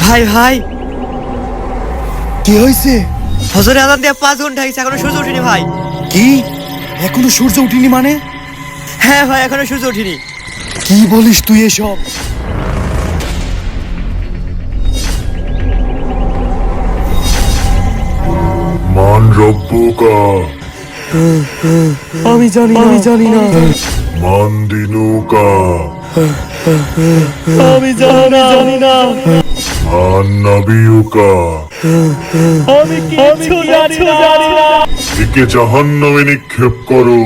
ভাই ভাই। কি হয়েছে হজরে আদান দিয়ে পাঁচ ঘণ্টা হয়েছে এখনও সূর্য উঠিনি ভাই। কি? এখনও সূর্য উঠিনি মানে? হ্যাঁ ভাই এখনও সূর্য উঠিনি। কি বলিস তুই এসব? রব্বুকা আমি জানি আমি জানি না। মান্দিনুকা। আমি জানি না। মান্নাবিউকা। আমি কিছু জানি না। একে জাহান্নামে নিক্ষেপ করো।